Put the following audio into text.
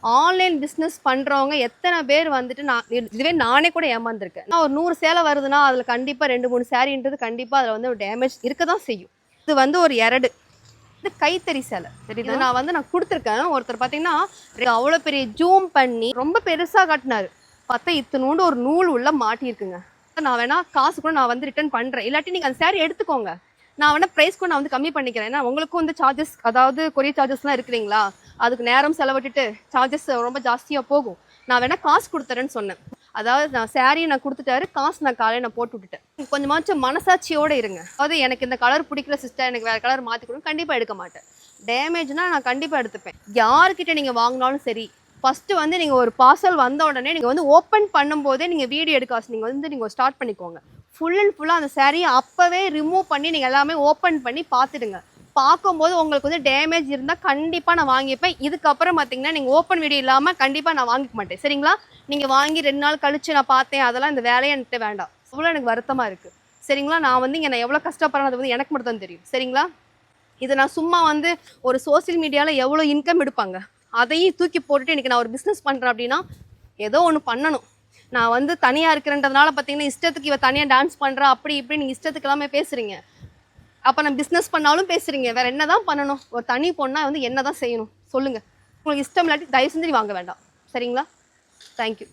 Online business பண்ணுறவங்க எத்தனை பேர் வந்துட்டு நான் இது- இதுவே நானே கூட ஏமாந்துருக்கேன். நான் ஒரு நூறு சேலை வருதுன்னா அதில் கண்டிப்பாக ரெண்டு மூணு சேரீன்றது கண்டிப்பாக அதில் வந்து ஒரு டேமேஜ் இருக்க தான் செய்யும். இது வந்து ஒரு எரடு. இது கைத்தறி சேலை. தெரியுது நான் வந்து நான் கொடுத்துருக்கேன். ஒருத்தர் பார்த்தீங்கன்னா அவ்வளோ பெரிய ஜூம் பண்ணி ரொம்ப பெருசாக காட்டினாரு. பார்த்தா இத்தனோண்டு ஒரு நூல் உள்ள மாட்டியிருக்குங்க. நான் வேணா காசு கூட நான் வந்து ரிட்டர்ன் பண்ணுறேன் இல்லாட்டி நீங்கள் அந்த சேரீ எடுத்துக்கோங்க. நான் வேணா ப்ரைஸ் கூட நான் வந்து கம்மி பண்ணிக்கிறேன். ஏன்னா உங்களுக்கும் வந்து சார்ஜஸ் அதாவது கொரியர் சார்ஜஸ்லாம் இருக்கிறீங்களா அதுக்கு நேரம் செலவிட்டுட்டு சார்ஜஸ் ரொம்ப ஜாஸ்தியாக போகும். நான் வேணால் காசு கொடுத்துறேன்னு சொன்னேன். அதாவது நான் சாரியை நான் கொடுத்துட்டாரு காசு நான் காலையில் நான் போட்டு விட்டுட்டேன். கொஞ்சமாச்சும் மனசாட்சியோடு இருங்க. அதாவது எனக்கு இந்த கலர் பிடிக்கல சிஸ்டர் எனக்கு வேறு கலர் மாற்றி கொடுங்க கண்டிப்பாக எடுக்க மாட்டேன். டேமேஜ்னால் நான் கண்டிப்பாக எடுத்துப்பேன். யார்கிட்ட நீங்கள் வாங்கினாலும் சரி ஃபஸ்ட்டு வந்து நீங்கள் ஒரு பார்சல் வந்த உடனே நீங்கள் வந்து ஓப்பன் பண்ணும்போதே நீங்கள் வீடியோ எடுக்க நீங்கள் வந்து நீங்கள் ஸ்டார்ட் பண்ணிக்கோங்க. ஃபுல் அண்ட் ஃபுல்லாக அந்த சேரீயை அப்போவே ரிமூவ் பண்ணி நீங்கள் எல்லாமே ஓப்பன் பண்ணி பார்த்துடுங்க. பார்க்கும்போது உங்களுக்கு வந்து டேமேஜ் இருந்தால் கண்டிப்பாக நான் வாங்கிப்பேன். இதுக்கப்புறம் பார்த்தீங்கன்னா நீங்கள் ஓப்பன் வீடியோ இல்லாமல் கண்டிப்பாக நான் வாங்கிக்க மாட்டேன். சரிங்களா? நீங்கள் வாங்கி ரெண்டு நாள் கழித்து நான் பார்த்தேன் அதெல்லாம் இந்த வேலையை என்கிட்ட வேண்டாம். அவ்வளோ எனக்கு வருத்தமாக இருக்குது சரிங்களா? நான் வந்து இங்கே நான் எவ்வளோ கஷ்டப்படுறேன் அது வந்து எனக்கு மட்டும் தான் தெரியும். சரிங்களா? இதை நான் சும்மா வந்து ஒரு சோஷியல் மீடியாவில் எவ்வளோ இன்கம் எடுப்பாங்க? அதையும் தூக்கி போட்டுட்டு இன்றைக்கி நான் ஒரு பிஸ்னஸ் பண்ணுறேன் அப்படின்னா ஏதோ ஒன்று பண்ணணும். நான் வந்து தனியாக இருக்கிறன்றதுனால பார்த்தீங்கன்னா இஷ்டத்துக்கு இவ தனியாக டான்ஸ் பண்ணுறா அப்படி இப்படி நீங்கள் இஷ்டத்துக்கு எல்லாமே பேசுகிறீங்க அப்போ நான் பிஸ்னஸ் பண்ணாலும் பேசுகிறீங்க வேறு என்ன தான் பண்ணணும்? ஒரு தனி பொண்ணாக வந்து என்ன தான் செய்யணும்? சொல்லுங்கள் உங்களுக்கு இஷ்டம் இல்லாட்டி தயவு செஞ்சு வாங்க வேண்டாம். சரிங்களா? தேங்க்யூ